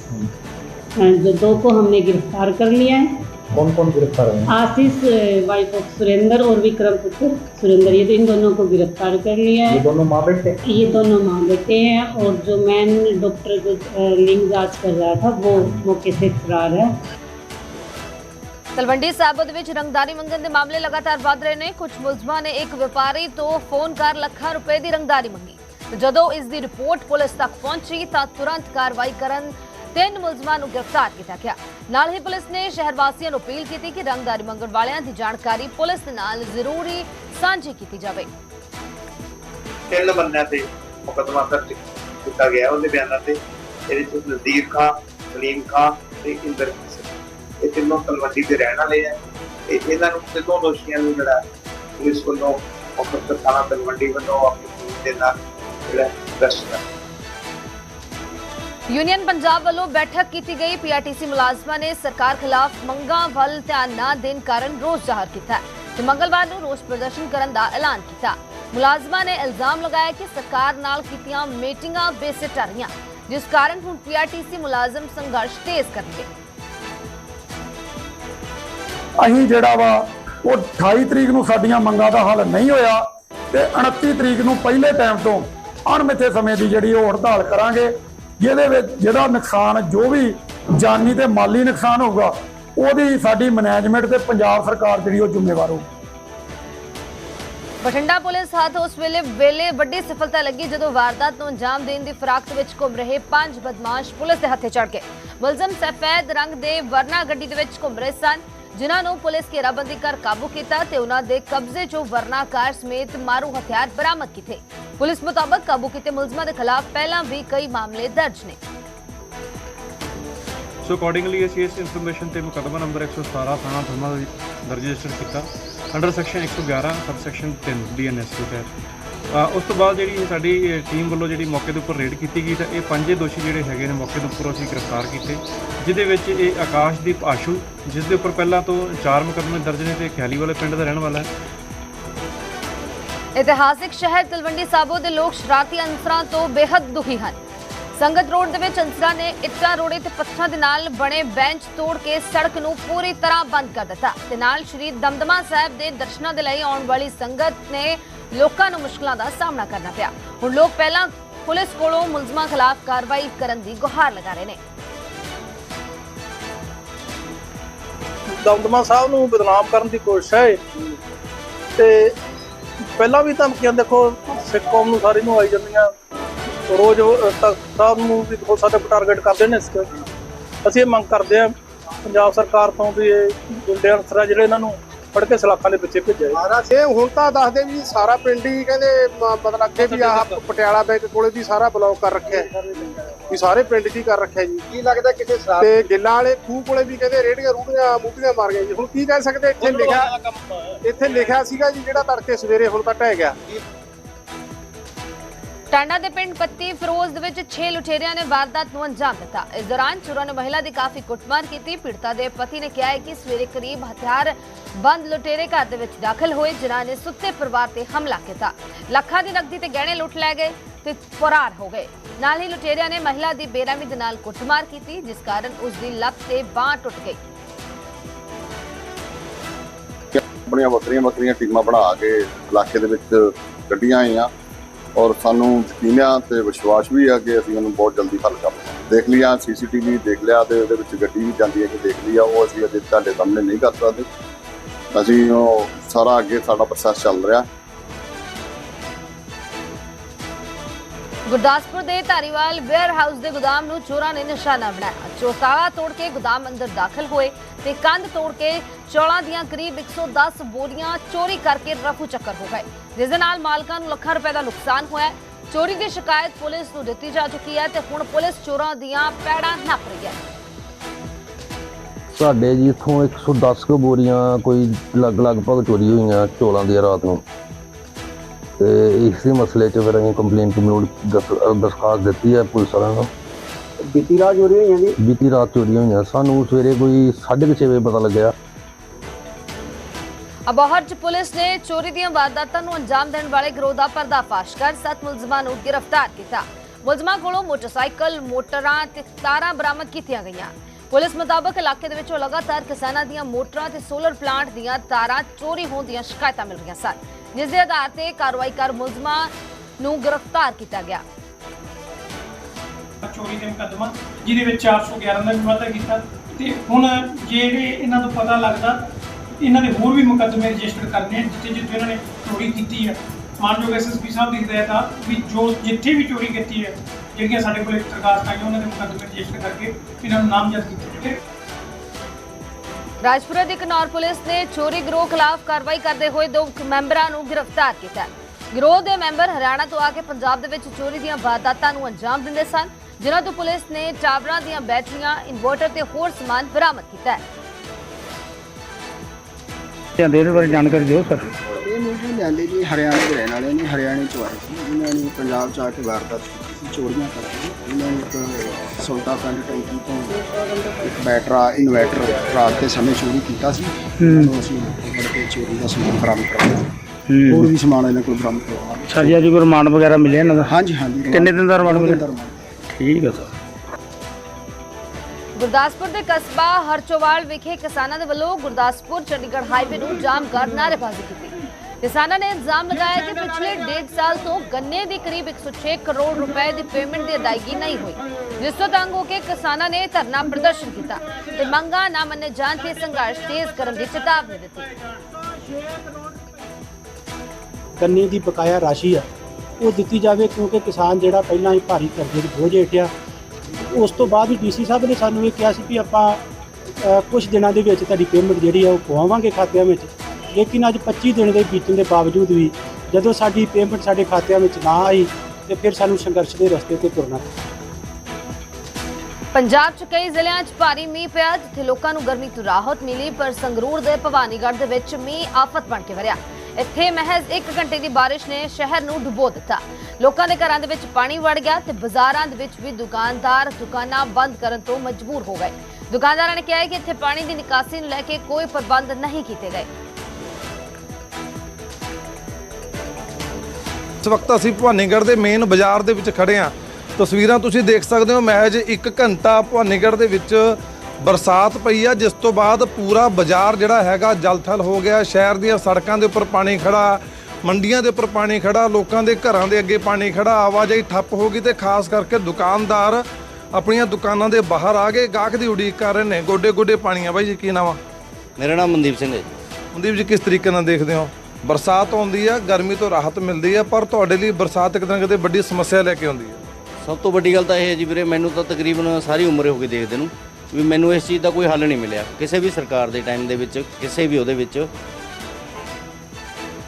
हैं, जो दो को हमने गिरफ्तार कर लिया है ਕੌਣ ਕੌਣ ਗ੍ਰਿਫਤਾਰ ਹੋਏ आशीष वाइफ ऑफ सुरेंद्र और विक्रम पुत्र सुरेंद्र ये तो इन दोनों को गिरफ्तार कर लिया है ਦੋਨੋਂ ਮਾਂ ਬੇਟੇ ये दोनों माँ बेटे हैं और जो मैन डॉक्टर जो अ, लिंग जांच कर रहा था वो मौके से फरार है ਤਲਵੰਡੀ ਸਾਬੋ ਦੇ ਵਿੱਚ ਰੰਗਦਾਰੀ ਮੰਗਣ ਦੇ ਮਾਮਲੇ ਲਗਾਤਾਰ ਵਧ ਰਹੇ ਨੇ ਕੁਝ ਮੁਲਜ਼ਮਾਂ ਨੇ ਇੱਕ ਵਪਾਰੀ ਤੋਂ ਫੋਨ ਕਰ ਲੱਖਾਂ ਰੁਪਏ ਦੀ ਰੰਗਦਾਰੀ ਮੰਗੀ ਤੇ ਜਦੋਂ ਇਸ ਦੀ ਰਿਪੋਰਟ ਪੁਲਿਸ ਤੱਕ ਪਹੁੰਚੀ ਤਾਂ ਤੁਰੰਤ ਕਾਰਵਾਈ ਕਰਨ ਤਿੰਨ ਮੁਲਜ਼ਮਾਂ ਨੂੰ ਗ੍ਰਿਫਤਾਰ ਕੀਤਾ ਗਿਆ। ਨਾਲ ਹੀ ਪੁਲਿਸ ਨੇ ਸ਼ਹਿਰ ਵਾਸੀਆਂ ਨੂੰ ਅਪੀਲ ਕੀਤੀ ਕਿ ਰੰਗਦਾਰੀ ਮੰਗਣ ਵਾਲਿਆਂ ਦੀ ਜਾਣਕਾਰੀ ਪੁਲਿਸ ਦੇ ਨਾਲ ਜ਼ਰੂਰੀ ਸਾਂਝੀ ਕੀਤੀ ਜਾਵੇ। ਤਿੰਨ ਬੰਦਿਆਂ ਤੇ ਮੁਕੱਦਮਾ ਦਰਜ ਕੀਤਾ ਗਿਆ। ਉਹਦੇ ਬਿਆਨਾਂ ਤੇ ਇਹਦੇ ਚ ਨਜ਼ੀਰ ਖਾਂ, ਸਲੀਮ ਖਾਂ ਤੇ ਇੰਦਰ ਇਹ ਤਿੰਨੋਂ ਤਲਵੰਡੀ ਦੇ ਰਹਿਣ ਵਾਲੇ ਆ। ਤੇ ਇਹਨਾਂ ਨੂੰ ਤਿੰਨੋਂ ਦੋਸ਼ੀਆਂ ਨੂੰ ਜਿਹੜਾ ਪੁਲਿਸ ਵੱਲੋਂ ਮੁਕਤਸਰ ਥਾਣਾ ਤਲਵੰਡੀ ਵੱਲੋਂ ਆਪਣੀ ਟੀਮ ਦੇ ਨਾਲ ਜਿਹੜਾ ਗਸ਼ਤ ਕਰ ਯੂਨੀਅਨ ਪੰਜਾਬ ਵੱਲੋਂ ਬੈਠਕ ਕੀਤੀ ਗਈ। ਪੀਆਰਟੀਸੀ ਮੁਲਾਜ਼ਮਾਂ ਨੇ ਸਰਕਾਰ ਖਿਲਾਫ ਮੰਗਾਂ ਵੱਲ ਧਿਆਨ ਨਾ ਦੇਣ ਕਾਰਨ ਰੋਸ ਜ਼ਾਹਰ ਕੀਤਾ ਤੇ ਮੰਗਲਵਾਰ ਨੂੰ ਰੋਸ ਪ੍ਰਦਰਸ਼ਨ ਕਰਨ ਦਾ ਐਲਾਨ ਕੀਤਾ। ਮੁਲਾਜ਼ਮਾਂ ਨੇ ਇਲਜ਼ਾਮ ਲਗਾਇਆ ਕਿ ਸਰਕਾਰ ਨਾਲ ਕੀਤੀਆਂ ਮੀਟਿੰਗਾਂ ਬੇਸਿੱਟਾ ਰਹੀਆਂ, ਜਿਸ ਕਾਰਨ ਹੁਣ ਪੀਆਰਟੀਸੀ ਮੁਲਾਜ਼ਮ ਸੰਘਰਸ਼ ਤੇਜ਼ ਕਰਨਗੇ। ਅਸੀਂ ਜਿਹੜਾ ਵਾ, ਉਹ 28 ਤਰੀਕ ਨੂੰ ਸਾਡੀਆਂ ਮੰਗਾਂ ਦਾ ਹੱਲ ਨਹੀਂ ਹੋਇਆ ਤੇ 29 ਤਰੀਕ ਨੂੰ ਪਹਿਲੇ ਟਾਈਮ ਤੋਂ ਅਣਮਿੱਥੇ ਸਮੇਂ ਦੀ ਜਿਹੜੀ ਉਹ ਹੜਤਾਲ ਕਰਾਂਗੇ। ਜਿਹਦੇ ਵਿੱਚ ਜਿਹੜਾ ਨੁਕਸਾਨ, ਜੋ ਵੀ ਜਾਨੀ ਤੇ ਮਾਲੀ ਨੁਕਸਾਨ ਹੋਊਗਾ, ਉਹਦੀ ਸਾਡੀ ਮੈਨੇਜਮੈਂਟ ਤੇ ਪੰਜਾਬ ਸਰਕਾਰ ਜਿਹੜੀ ਉਹ ਜ਼ਿੰਮੇਵਾਰ ਹੋਊ ਬਠਿੰਡਾ ਪੁਲਿਸ ਹੱਥ ਉਸ ਵੇਲੇ ਵੇਲੇ ਵੱਡੀ ਸਫਲਤਾ ਲੱਗੀ ਜਦੋਂ ਵਾਰਦਾਤ ਨੂੰ ਅੰਜਾਮ ਦੇਣ ਦੀ ਫਰਾਕ ਵਿੱਚ ਘੁੰਮ ਰਹੇ ਪੰਜ ਬਦਮਾਸ਼ ਪੁਲਿਸ ਦੇ ਹੱਥੇ ਚੜ ਗਏ। ਮੁਲਜ਼ਮ ਸਫੈਦ ਰੰਗ ਦੇ ਵਰਨਾ ਗੱਡੀ ਦੇ ਵਿੱਚ ਘੁੰਮ ਰਹੇ ਸਨ। ਜਿਨ੍ਹਾਂ ਨੂੰ ਪੁਲਿਸ ਘੇਰਾਬੰਦੀ ਕਰ ਕਾਬੂ ਕੀਤਾ ਤੇ ਉਹਨਾਂ ਦੇ ਕਬਜ਼ੇ 'ਚੋਂ ਵਰਨਾ ਕਾਰ ਸਮੇਤ ਮਾਰੂ ਹਥਿਆਰ ਬਰਾਮਦ ਕੀਤੇ। ਪੁਲਿਸ ਮੁਤਾਬਕ ਕਾਬੂ ਕੀਤੇ ਮੁਲਜ਼ਮਾਂ ਦੇ ਖਿਲਾਫ ਪਹਿਲਾਂ ਵੀ ਕਈ ਮਾਮਲੇ ਦਰਜ ਨੇ। ਸੋ ਅਕੋਰਡਿੰਗਲੀ ਅਸੀਂ ਇਸ ਇਨਫੋਰਮੇਸ਼ਨ ਤੇ ਮੁਕੱਦਮਾ ਨੰਬਰ 117 ਥਾਣਾ ਧਰਮਾ ਦਰਜ ਰਜਿਸਟਰ ਕੀਤਾ। Under section 111 sub section 3 BNS ਦੇ ਤਹਿਤ। ਅ, ਉਸ ਤੋਂ ਬਾਅਦ ਜਿਹੜੀ ਸਾਡੀ ਟੀਮ ਵੱਲੋਂ ਜਿਹੜੀ ਮੌਕੇ ਦੇ ਉੱਪਰ ਰੇਡ ਕੀਤੀ ਗਈ ਤਾਂ ਇਹ ਪੰਜੇ ਦੋਸ਼ੀ ਜਿਹੜੇ ਹੈਗੇ ਨੇ ਮੌਕੇ ਦੇ ਉੱਪਰ ਅਸੀਂ ਗ੍ਰਿਫਤਾਰ ਕੀਤੇ, ਜਿਹਦੇ ਵਿੱਚ ਇਹ ਆਕਾਸ਼ਦੀਪ ਆਸ਼ੂ ਜਿਸ ਦੇ ਉੱਪਰ ਪਹਿਲਾਂ ਤੋਂ ਚਾਰ ਮੁਕੱਦਮੇ ਦਰਜ ਨੇ ਤੇ ਖਿਆਲੀ ਵਾਲੇ ਪਿੰਡ ਦਾ ਰਹਿਣ ਵਾਲਾ ਹੈ। ਇਤਿਹਾਸਿਕ ਸ਼ਹਿਰ ਤਲਵੰਡੀ ਸਾਬੋ ਦੇ ਲੋਕ ਸ਼ਰਾਰਤੀ ਅਨਸਰਾਂ ਤੋਂ ਬੇਹੱਦ ਦੁਖੀ ਹਨ। ਸੰਗਤ ਰੋਡ ਦੇ ਵਿੱਚ ਅਨਸਰਾਂ ਨੇ ਇੱਟਾਂ, ਰੋੜੇ ਤੇ ਪੱਥਰਾਂ ਦੇ ਨਾਲ ਬਣੇ ਬੈਂਚ ਤੋੜ ਕੇ ਸੜਕ ਨੂੰ ਪੂਰੀ ਤਰ੍ਹਾਂ ਬੰਦ ਕਰ ਦਿੱਤਾ। ਤੇ ਨਾਲ ਸ਼੍ਰੀ ਦਮਦਮਾ ਸਾਹਿਬ ਦੇ ਦਰਸ਼ਨਾਂ ਦੇ ਲਈ ਆਉਣ ਵਾਲੀ ਸੰਗਤ ਨੇ ਲੋਕਾਂ ਨੂੰ ਮੁਸ਼ਕਲਾਂ ਦਾ ਸਾਹਮਣਾ ਕਰਨਾ ਪਿਆ। ਹੁਣ ਲੋਕ ਪਹਿਲਾਂ ਪੁਲਿਸ ਕੋਲੋਂ ਮੁਲਜ਼ਮਾਂ ਖਿਲਾਫ ਕਾਰਵਾਈ ਕਰਨ ਦੀ ਗੁਹਾਰ ਲਗਾ ਰਹੇ ਨੇ। ਦਮਦਮਾ ਸਾਹਿਬ ਨੂੰ ਬਦਨਾਮ ਕਰਨ ਦੀ ਕੋਸ਼ਿਸ਼ ਹੈ ਤੇ ਪਹਿਲਾਂ ਵੀ ਧਮਕੀਆਂ, ਦੇਖੋ ਸਿੱਖ ਕੌਮ ਨੂੰ ਸਾਰੀ ਨੂੰ ਆਈ ਜਾਂਦੀਆਂ। ਰੋਜ਼ ਤਖ਼ਤ ਸਾਹਿਬ ਨੂੰ ਵੀ ਬਹੁਤ ਸਾਡੇ ਟਾਰਗੇਟ ਕਰਦੇ ਨੇ ਅਸੀਂ ਇਹ ਮੰਗ ਕਰਦੇ ਹਾਂ, ਪੰਜਾਬ ਸਰਕਾਰ ਤੋਂ ਵੀ ਇਹ ਗੁੰਡੇ ਅਨਸਰ ਆ ਜਿਹੜੇ ਇਹਨਾਂ ਨੂੰ ਫੜ ਕੇ ਸਲਾਖਾਂ ਦੇ ਪਿੱਛੇ ਭੇਜਿਆ। ਸਾਰਾ ਸੇ ਹੁਣ ਤਾਂ ਦੱਸਦੇ ਵੀ ਸਾਰਾ ਪਿੰਡ ਹੀ ਕਹਿੰਦੇ ਮਤਲਬ ਅੱਗੇ ਵੀ ਆਹ ਪਟਿਆਲਾ ਬੈਂਕ ਕੋਲੇ ਵੀ ਸਾਰਾ ਬਲੌਕ ਕਰ ਰੱਖਿਆ। ਵੀ ਸਾਰੇ ਪਿੰਡ 'ਚ ਹੀ ਕਰ ਰੱਖਿਆ ਜੀ। ਕੀ ਲੱਗਦਾ ਕਿਸੇ ਤੇ ਗਿੱਲਾਂ ਵਾਲੇ ਖੂਹ ਕੋਲੇ ਵੀ ਕਹਿੰਦੇ ਰੇੜੀਆਂ ਰੂੜੀਆਂ ਮੂਟੀਆਂ ਮਾਰ ਗਏ ਜੀ। ਹੁਣ ਕੀ ਕਹਿ ਸਕਦੇ ਇੱਥੇ ਲਿਖਿਆ ਇੱਥੇ ਲਿਖਿਆ ਸੀਗਾ ਜੀ ਜਿਹੜਾ ਤੜਕੇ ਸਵੇਰੇ ਹੁਣ ਤਾਂ ਢਹਿ ਗਿਆ। ਟਾਂਡਾ ਦੇ ਪਿੰਡ ਪੱਤੀ ਫਿਰੋਜ਼ ਦੇ ਵਿੱਚ 6 ਲੁਟੇਰਿਆਂ ਨੇ ਵਾਰਦਾਤ ਨੂੰ ਅੰਜਾਮ ਦਿੱਤਾ। ਇਸ ਦੌਰਾਨ ਚੋਰਾਂ ਨੇ ਮਹਿਲਾ ਦੀ ਕਾਫੀ ਕੁੱਟਮਾਰ ਕੀਤੀ। ਪੀੜਤਾ ਦੇ ਪਤੀ ਨੇ ਕਿਹਾ ਹੈ ਕਿ ਸਵੇਰੇ ਕਰੀਬ ਹਥਿਆਰ ਬੰਦ ਲੁਟੇਰੇ ਘਰ ਦੇ ਵਿੱਚ ਦਾਖਲ ਹੋਏ, ਜਿਨ੍ਹਾਂ ਨੇ ਸੁੱਤੇ ਪਰਿਵਾਰ ਤੇ ਹਮਲਾ ਕੀਤਾ। ਲੱਖਾਂ ਦੀ ਨਕਦੀ ਤੇ ਗਹਿਣੇ ਲੁੱਟ ਲੈ ਗਏ ਤੇ ਫਰਾਰ ਹੋ ਗਏ। ਨਾਲ ਹੀ ਲੁਟੇਰਿਆਂ ਨੇ ਮਹਿਲਾ ਦੀ ਬੇਰਹਿਮੀ ਦੇ ਨਾਲ ਕੁੱਟਮਾਰ ਕੀਤੀ, ਜਿਸ ਕਾਰਨ ਉਸ ਦੀ ਲੱਤ ਤੇ ਬਾਂਹ ਟੁੱਟ ਗਈ। ਆਪਣੀਆਂ ਵੱਖਰੀਆਂ ਵੱਖਰੀਆਂ ਟੀਮਾਂ ਬਣਾ ਕੇ ਇਲਾਕੇ ਦੇ ਵਿੱਚ ਗੱਡੀਆਂ ਆਈਆਂ। ਔਰ ਸਾਨੂੰ ਯਕੀਨ ਆ ਤੇ ਵਿਸ਼ਵਾਸ ਵੀ ਆ ਕਿ ਅਸੀਂ ਉਹਨੂੰ ਬਹੁਤ ਜਲਦੀ ਹੱਲ ਕਰ ਲਵਾਂਗੇ। ਦੇਖ ਲਿਆ ਸੀਸੀਟੀਵੀ ਦੇਖ ਲਿਆ ਤੇ ਉਹਦੇ ਵਿੱਚ ਗੱਡੀ ਵੀ ਜਾਂਦੀ ਹੈ ਕਿ ਦੇਖ ਲਿਆ ਉਹ ਅਸੀਂ ਅਜੇ ਤੁਹਾਡੇ ਸਾਹਮਣੇ ਨਹੀਂ ਕਰ ਸਕਦੇ। ਅਸੀਂ ਉਹ ਸਾਰਾ ਅੱਗੇ ਸਾਡਾ ਪ੍ਰੋਸੈਸ ਚੱਲ ਰਿਹਾ। ਗੁਰਦਾਸਪੁਰ ਦੇ ਧਾਰੀਵਾਲ ਵੇਅਰ ਹਾਊਸ ਦੇ ਗੋਦਾਮ ਨੂੰ ਚੋਰਾਂ ਨੇ ਨਿਸ਼ਾਨਾ ਬਣਾਇਆ। ਚੋਤਾਲਾ ਤੋੜ ਕੇ ਗੋਦਾਮ ਅੰਦਰ ਦਾਖਲ ਹੋਏ ਤੇ ਕੰਧ ਤੋੜ ਕੇ ਚੌਲਾਂ ਦੀਆਂ ਕਰੀਬ 110 ਬੋਰੀਆਂ ਚੋਰੀ ਕਰਕੇ ਰਫੂ ਚੱਕਰ ਹੋ ਗਏ। ਜਿਸ ਦੇ ਨਾਲ ਮਾਲਕਾਂ ਨੂੰ ਲੱਖਾਂ ਰੁਪਏ ਦਾ ਨੁਕਸਾਨ ਹੋਇਆ। ਚੋਰੀ ਦੀ ਸ਼ਿਕਾਇਤ ਪੁਲਿਸ ਨੂੰ ਦਿੱਤੀ ਜਾ ਚੁੱਕੀ ਹੈ ਤੇ ਹੁਣ ਪੁਲਿਸ ਚੋਰਾਂ ਦੀਆਂ ਪੈੜਾਂ ਨੱਪ ਰਹੀ ਹੈ। ਸਾਡੇ ਜੀ ਇਥੋਂ 110 ਕੁ ਬੋਰੀਆਂ ਕੋਈ ਲਗ ਲਗਭਗ ਚੋਰੀ ਹੋਈਆਂ ਚੋਲਾਂ ਦੀਆਂ ਰਾਤ ਨੂੰ। ਤੇ ਇਸੇ ਮਸਲੇ 'ਚ ਫਿਰ ਅਸੀਂ ਕੰਪਲੇਂਟ ਕੰਪਲੂਡ ਦਰਖਾਸਤ ਦਿੱਤੀ ਹੈ ਪੁਲਿਸ ਵਾਲਿਆਂ ਨੂੰ। ਬੀਤੀ ਰਾਤ ਚੋਰੀ ਹੋਈਆਂ ਜੀ? ਬੀਤੀ ਰਾਤ ਚੋਰੀ ਹੋਈਆਂ। ਸਾਨੂੰ ਸਵੇਰੇ ਕੋਈ 6:30 ਵਜੇ ਪਤਾ ਲੱਗਿਆ। ਅਬੋਹਰ ਚ ਪੁਲਿਸ ਨੇ ਚੋਰੀ ਦੀਆਂ ਵਾਰਦਾਤਾਂ ਨੂੰ ਅੰਜਾਮ ਦੇਣ ਵਾਲੇ ਗਰੋਹ ਦਾ ਪਰਦਾਫਾਸ਼ ਕਰ ਸੱਤ ਮੁਲਜ਼ਮਾਂ ਨੂੰ ਗ੍ਰਿਫਤਾਰ ਕੀਤਾ। ਮੁਲਜ਼ਮਾਂ ਕੋਲੋਂ ਮੋਟਰਸਾਈਕਲ ਮੋਟਰਾਂ ਤੇ ਤਾਰਾਂ ਬਰਾਮਦ ਕੀਤੀਆਂ ਗਈਆਂ। ਪੁਲਿਸ ਮੁਤਾਬਕ ਇਲਾਕੇ ਦੇ ਵਿੱਚੋਂ ਲਗਾਤਾਰ ਕਿਸਾਨਾਂ ਦੀਆਂ ਮੋਟਰਾਂ ਤੇ ਸੋਲਰ ਪਲਾਂਟ ਦੀਆਂ ਤਾਰਾਂ ਚੋਰੀ ਹੋਣ ਦੀਆਂ ਸ਼ਿਕਾਇਤਾਂ ਮਿਲ ਰਹੀਆਂ ਸਨ। ਜਿਸ ਦੇ ਆਧਾਰ ਤੇ ਕਾਰਵਾਈ ਕਰ ਮੁਲਜ਼ਮਾਂ ਨੂੰ ਗ੍ਰਿਫਤਾਰ ਕੀਤਾ ਗਿਆ। ਚੋਰੀ ਦੇ ਮੁਕੱਦਮਾ, ਜਿਹਦੇ ਵਿੱਚ 411 ਦਾ ਵੀ ਵਾਧਾ ਕੀਤਾ ਤੇ ਹੁਣ ਜਿਹੜੇ ਇਹਨਾਂ ਤੋਂ ਪਤਾ ਲੱਗਦਾ, ਇਹਨਾਂ ਦੇ ਹੋਰ ਵੀ ਮੁਕੱਦਮੇ ਰਜਿਸਟਰ ਕਰਨੇ ਜਿੱਥੇ ਜਿੱਥੇ ਇਹਨਾਂ ਨੇ ਚੋਰੀ ਕੀਤੀ ਹੈ ਮਾਨਯੋਗ ਐਸਐਸਪੀ ਸਾਹਿਬ ਦੀ ਹਦਾਇਤ ਆ ਵੀ ਜੋ ਜਿੱਥੇ ਵੀ ਚੋਰੀ ਕੀਤੀ ਹੈ ਜਿਹੜੀਆਂ ਸਾਡੇ ਕੋਲ ਦਰਖਾਸਤਾਂ ਆਈਆਂ ਉਹਨਾਂ ਦੇ ਮੁਕੱਦਮੇ ਰਜਿਸਟਰ ਕਰਕੇ ਇਹਨਾਂ ਨੂੰ ਨਾਮਜ਼ਦ ਕੀਤਾ ਜਾਵੇ। ਰਾਜਪੁਰਾ ਦੀ ਕਨੌਰ ਪੁਲਿਸ ਨੇ ਚੋਰੀ ਗਰੋਹ ਖਿਲਾਫ ਕਾਰਵਾਈ ਕਰਦੇ ਹੋਏ ਦੋ ਮੈਂਬਰਾਂ ਨੂੰ ਗ੍ਰਿਫਤਾਰ ਕੀਤਾ ਹੈ। ਗਿਰੋਹ ਦੇ ਮੈਂਬਰ ਹਰਿਆਣਾ ਤੋਂ ਆ ਕੇ ਪੰਜਾਬ ਦੇ ਵਿੱਚ ਚੋਰੀ ਦੀਆਂ ਵਾਰਦਾਤਾਂ ਨੂੰ ਅੰਜਾਮ ਦਿੰਦੇ ਸਨ ਜਿਨ੍ਹਾਂ ਤੋਂ ਪੁਲਿਸ ਨੇ ਟਾਵਰਾਂ ਦੀਆਂ ਬੈਟਰੀਆਂ ਇਨਵਰਟਰ ਤੇ ਹੋਰ ਸਮਾਨ ਬਰਾਮਦ ਕੀਤਾ ਹੈ। ਜਾਂਦੇ ਇਹਦੇ ਬਾਰੇ ਜਾਣਕਾਰੀ ਦਿਓ ਸਰ। ਇਹ ਇਹ ਲਿਆਂਦੇ ਜੀ ਹਰਿਆਣੇ ਦੇ ਰਹਿਣ ਵਾਲੇ ਨੇ ਹਰਿਆਣੇ ਚ ਆਏ ਸੀ। ਇਹਨਾਂ ਨੇ ਪੰਜਾਬ ਚ ਆ ਕੇ ਵਾਰਦਾਤ ਕੀਤੀ। ਸੀ ਚੋਰੀਆਂ ਕਰਕੇ ਇਹਨਾਂ ਨੇ ਇੱਕ ਸੌਦਾ ਪਿੰਡ ਟੈਂਕੀ ਤੋਂ ਇੱਕ ਬੈਟਰਾ ਇਨਵਰਟਰ ਰਾਤ ਦੇ ਸਮੇਂ ਚੋਰੀ ਕੀਤਾ ਸੀ। ਉਹਨੂੰ ਅਸੀਂ ਫੜ ਕੇ ਚੋਰੀ ਦਾ ਸਮਾਨ ਬਰਾਮਦ ਕਰਾਇਆ ਹੋਰ ਵੀ ਸਮਾਨ ਇਹਨਾਂ ਕੋਲ ਬਰਾਮਦ ਕਰਵਾਇਆ ਅੱਛਾ ਜੀ ਅੱਜ ਕੋਈ ਰਿਮਾਂਡ ਵਗੈਰਾ ਮਿਲਿਆ ਇਹਨਾਂ ਦਾ? ਹਾਂਜੀ ਹਾਂਜੀ। ਕਿੰਨੇ ਦਿਨ ਦਾ ਰਿਮਾਂਡ ਦੋ ਮਿਲਿਆ ਦਾ। ਠੀਕ ਹੈ ਸਰ। ਗੁਰਦਾਸਪੁਰ ਦੇ ਕਸਬਾ ਹਰਚੋਵਾਲ ਵਿਖੇ ਕਿਸਾਨਾਂ ਦੇ ਵੱਲੋਂ ਗੁਰਦਾਸਪੁਰ ਚੰਡੀਗੜ੍ਹ ਹਾਈਵੇ ਨੂੰ ਜਾਮ ਕਰ ਨਾਅਰੇਬਾਜ਼ੀ ਕੀਤੀ ਕਿਸਾਨਾਂ ਨੇ ਇਲਜ਼ਾਮ ਲਗਾਇਆ ਕਿ ਪਿਛਲੇ 1.5 ਸਾਲ ਤੋਂ ਗੰਨੇ ਦੀ ਕਰੀਬ 106 ਕਰੋੜ ਰੁਪਏ ਦੀ ਪੇਮੈਂਟ ਦੀ ਅਦਾਇਗੀ ਨਹੀਂ ਹੋਈ। ਜਿਸ ਤੋਂ ਤੰਗ ਹੋ ਕੇ ਕਿਸਾਨਾਂ ਨੇ ਧਰਨਾ ਪ੍ਰਦਰਸ਼ਨ ਕੀਤਾ ਤੇ ਮੰਗਾਂ ਨਾ ਮੰਨੇ ਜਾਣ ਤੇ ਸੰਘਰਸ਼ ਤੇਜ਼ ਕਰਨ ਦੀ ਚੇਤਾਵਨੀ ਦਿੱਤੀ। ਗੰਨੇ ਦੀ ਬਕਾਇਆ ਰਾਸ਼ੀ ਆ ਉਹ ਦਿੱਤੀ ਜਾਵੇ ਕਿਉਂਕਿ ਕਿਸਾਨ ਜਿਹੜਾ ਪਹਿਲਾਂ ਹੀ ਭਾਰੀ ਕਰਜ਼ੇ ਦੇ ਬੋਝ ਹੇਠਿਆ ਉਸ ਤੋਂ ਬਾਅਦ ਹੀ ਡੀਸੀ ਸਾਹਿਬ ਨੇ ਸਾਨੂੰ ਇਹ ਕਿਹਾ ਸੀ ਵੀ ਆਪਾਂ ਕੁਝ ਦਿਨਾਂ ਦੇ ਵਿੱਚ ਤੁਹਾਡੀ ਪੇਮੈਂਟ ਜਿਹੜੀ ਆ ਉਹ ਪਵਾਵਾਂਗੇ ਖਾਤਿਆਂ ਵਿੱਚ। ਲੇਕਿਨ ਅੱਜ 25 ਦਿਨ ਦੇ ਬੀਤਣ ਦੇ ਬਾਵਜੂਦ ਵੀ ਜਦੋਂ ਸਾਡੀ ਪੇਮੈਂਟ ਸਾਡੇ ਖਾਤਿਆਂ ਵਿੱਚ ਨਾ ਆਈ ਤੇ ਫਿਰ ਸਾਨੂੰ ਸੰਘਰਸ਼ ਦੇ ਰਸਤੇ ਤੇ ਤੁਰਨਾ ਪਿਆ। ਪੰਜਾਬ 'ਚ ਕਈ ਜ਼ਿਲ੍ਹਿਆਂ 'ਚ ਭਾਰੀ ਮੀਂਹ ਪਿਆ, ਜਿੱਥੇ ਲੋਕਾਂ ਨੂੰ ਗਰਮੀ ਤੋਂ ਰਾਹਤ ਮਿਲੀ, ਪਰ ਸੰਗਰੂਰ ਦੇ ਭਵਾਨੀਗੜ੍ਹ ਦੇ ਵਿੱਚ ਮੀਂਹ ਆਫਤ ਬਣ ਕੇ ਵਰਿਆ। ਇੱਥੇ ਮਹਿਜ਼ 1 ਘੰਟੇ ਦੀ ਬਾਰਿਸ਼ ਨੇ ਸ਼ਹਿਰ ਨੂੰ ਡੁਬੋ ਦਿੱਤਾ। ਲੋਕਾਂ ਦੇ ਘਰਾਂ ਦੇ ਵਿੱਚ ਪਾਣੀ ਵੜ ਗਿਆ ਤੇ ਬਾਜ਼ਾਰਾਂ ਦੇ ਵਿੱਚ ਵੀ ਦੁਕਾਨਦਾਰ ਦੁਕਾਨਾਂ ਬੰਦ ਕਰਨ ਤੋਂ ਮਜਬੂਰ ਹੋ ਗਏ। ਦੁਕਾਨਦਾਰਾਂ ਨੇ ਕਿਹਾ ਕਿ ਇੱਥੇ ਪਾਣੀ ਦੀ ਨਿਕਾਸੀ ਨੂੰ ਲੈ ਕੇ ਕੋਈ ਪ੍ਰਬੰਧ ਨਹੀਂ ਕੀਤੇ ਗਏ। ਇਸ ਵਕਤ ਅਸੀਂ ਭਵਾਨੀਗੜ੍ਹ ਦੇ ਮੇਨ ਬਾਜ਼ਾਰ ਦੇ ਵਿੱਚ ਖੜੇ ਆ ਤਸਵੀਰਾਂ ਤੁਸੀਂ ਦੇਖ ਸਕਦੇ ਹੋ ਮਹਿਜ 1 ਘੰਟਾ ਭਵਾਨੀਗੜ੍ਹ ਦੇ ਵਿੱਚ ਬਰਸਾਤ ਪਈ ਆ ਜਿਸ ਤੋਂ ਬਾਅਦ ਪੂਰਾ ਬਾਜ਼ਾਰ ਜਿਹੜਾ ਹੈਗਾ ਜਲਥਲ ਹੋ ਗਿਆ। ਸ਼ਹਿਰ ਦੀਆਂ ਸੜਕਾਂ ਦੇ ਉੱਪਰ ਪਾਣੀ ਖੜਾ ਮੰਡੀਆਂ ਦੇ ਉੱਪਰ ਪਾਣੀ ਖੜਾ ਲੋਕਾਂ ਦੇ ਘਰਾਂ ਦੇ ਅੱਗੇ ਪਾਣੀ ਖੜਾ ਆਵਾਜਾਈ ਠੱਪ ਹੋ ਗਈ ਤੇ ਖਾਸ ਕਰਕੇ ਦੁਕਾਨਦਾਰ ਆਪਣੀਆਂ ਦੁਕਾਨਾਂ ਦੇ ਬਾਹਰ ਆ ਗਏ। ਗਾਹਕ ਦੀ ਉਡੀਕ ਕਰ ਰਹੇ ਨੇ। ਗੋਡੇ ਗੋਡੇ ਪਾਣੀ ਆ ਬਾਈ ਜੀ ਕੀ ਨਾਮ ਆ? ਮੇਰਾ ਨਾਮ ਮਨਦੀਪ ਸਿੰਘ ਹੈ ਜੀ। ਮਨਦੀਪ ਜੀ ਕਿਸ ਤਰੀਕੇ ਨਾਲ ਦੇਖਦੇ ਹੋ? ਬਰਸਾਤ ਆਉਂਦੀ ਆ, ਗਰਮੀ ਤੋਂ ਰਾਹਤ ਮਿਲਦੀ ਆ, ਪਰ ਤੁਹਾਡੇ ਲਈ ਬਰਸਾਤ ਕਿਤੇ ਨਾ ਕਿਤੇ ਵੱਡੀ ਸਮੱਸਿਆ ਲੈ ਕੇ ਆਉਂਦੀ ਹੈ ਸਭ ਤੋਂ ਵੱਡੀ ਗੱਲ ਤਾਂ ਇਹ ਹੈ ਜੀ ਵੀਰੇ, ਮੈਨੂੰ ਤਾਂ ਤਕਰੀਬਨ ਸਾਰੀ ਉਮਰ ਹੋ ਗਈ ਦੇਖਦੇ ਨੂੰ, ਵੀ ਮੈਨੂੰ ਇਸ ਚੀਜ਼ ਦਾ ਕੋਈ ਹੱਲ ਨਹੀਂ ਮਿਲਿਆ, ਕਿਸੇ ਵੀ ਸਰਕਾਰ ਦੇ ਟਾਈਮ ਦੇ ਵਿੱਚ, ਕਿਸੇ ਵੀ ਉਹਦੇ ਵਿੱਚ।